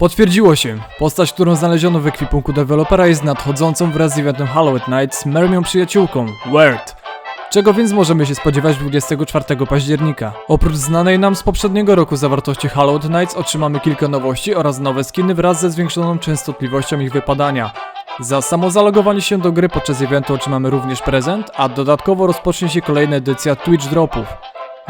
Potwierdziło się. Postać, którą znaleziono w ekwipunku dewelopera jest nadchodzącą wraz z eventem Halloween Night z Mermią przyjaciółką, Word. Czego więc możemy się spodziewać 24 października? Oprócz znanej nam z poprzedniego roku zawartości Halloween Nights otrzymamy kilka nowości oraz nowe skiny wraz ze zwiększoną częstotliwością ich wypadania. Za samo zalogowanie się do gry podczas eventu otrzymamy również prezent, a dodatkowo rozpocznie się kolejna edycja Twitch Dropów.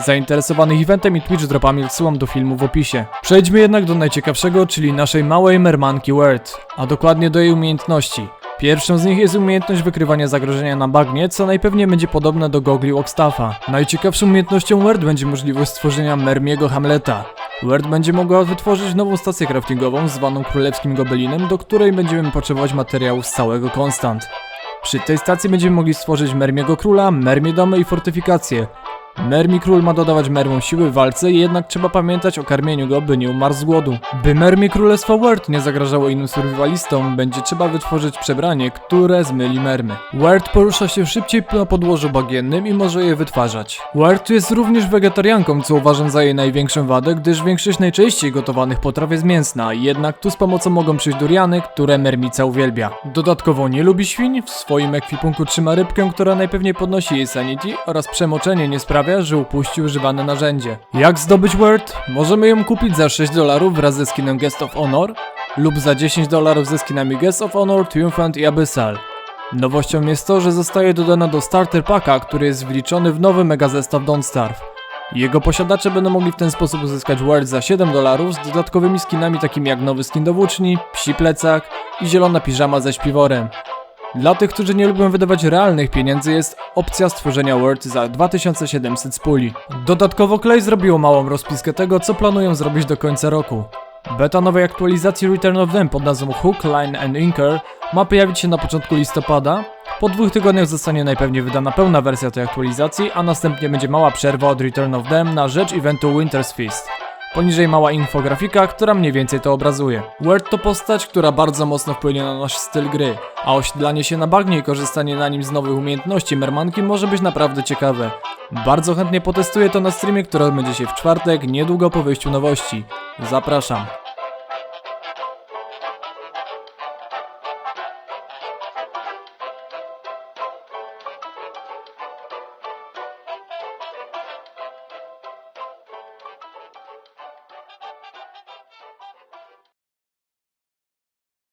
Zainteresowanych eventem i Twitch dropami odsyłam do filmu w opisie. Przejdźmy jednak do najciekawszego, czyli naszej małej mermanki Word, a dokładnie do jej umiejętności. Pierwszą z nich jest umiejętność wykrywania zagrożenia na bagnie, co najpewniej będzie podobne do gogli Walkstaffa. Najciekawszą umiejętnością Word będzie możliwość stworzenia Mermiego Hamleta. Word będzie mogła wytworzyć nową stację craftingową zwaną Królewskim Gobelinem, do której będziemy potrzebować materiałów z całego Konstant. Przy tej stacji będziemy mogli stworzyć Mermiego Króla, Mermie Domy i fortyfikacje. Mermi Król ma dodawać Mermom siły w walce, jednak trzeba pamiętać o karmieniu go, by nie umarł z głodu. By Mermie Królestwo Word nie zagrażało innym survivalistom, będzie trzeba wytworzyć przebranie, które zmyli Mermy. Word porusza się szybciej na podłożu bagiennym i może je wytwarzać. Word jest również wegetarianką, co uważam za jej największą wadę, gdyż większość najczęściej gotowanych potraw jest mięsna, jednak tu z pomocą mogą przyjść duriany, które Mermica uwielbia. Dodatkowo nie lubi świń, w swoim ekwipunku trzyma rybkę, która najpewniej podnosi jej sanity oraz przemoczenie nie sprawia, że upuści używane narzędzie. Jak zdobyć Word? Możemy ją kupić za 6 dolarów wraz ze skinem Guest of Honor lub za 10 dolarów ze skinami Guest of Honor, Triumphant i Abyssal. Nowością jest to, że zostaje dodana do starter packa, który jest wliczony w nowy mega zestaw Don't Starve. Jego posiadacze będą mogli w ten sposób uzyskać Word za 7 dolarów z dodatkowymi skinami takimi jak nowy skin do włóczni, psi plecak i zielona piżama ze śpiworem. Dla tych, którzy nie lubią wydawać realnych pieniędzy jest opcja stworzenia Word za 2700 z puli. Dodatkowo Clay zrobiło małą rozpiskę tego, co planują zrobić do końca roku. Beta nowej aktualizacji Return of Them pod nazwą Hook, Line and Inker ma pojawić się na początku listopada. Po dwóch tygodniach zostanie najpewniej wydana pełna wersja tej aktualizacji, a następnie będzie mała przerwa od Return of Them na rzecz eventu Winter's Feast. Poniżej mała infografika, która mniej więcej to obrazuje. Word to postać, która bardzo mocno wpłynie na nasz styl gry, a oślanie się na bagnie i korzystanie na nim z nowych umiejętności mermanki może być naprawdę ciekawe. Bardzo chętnie potestuję to na streamie, który odbędzie się w czwartek, niedługo po wyjściu nowości. Zapraszam.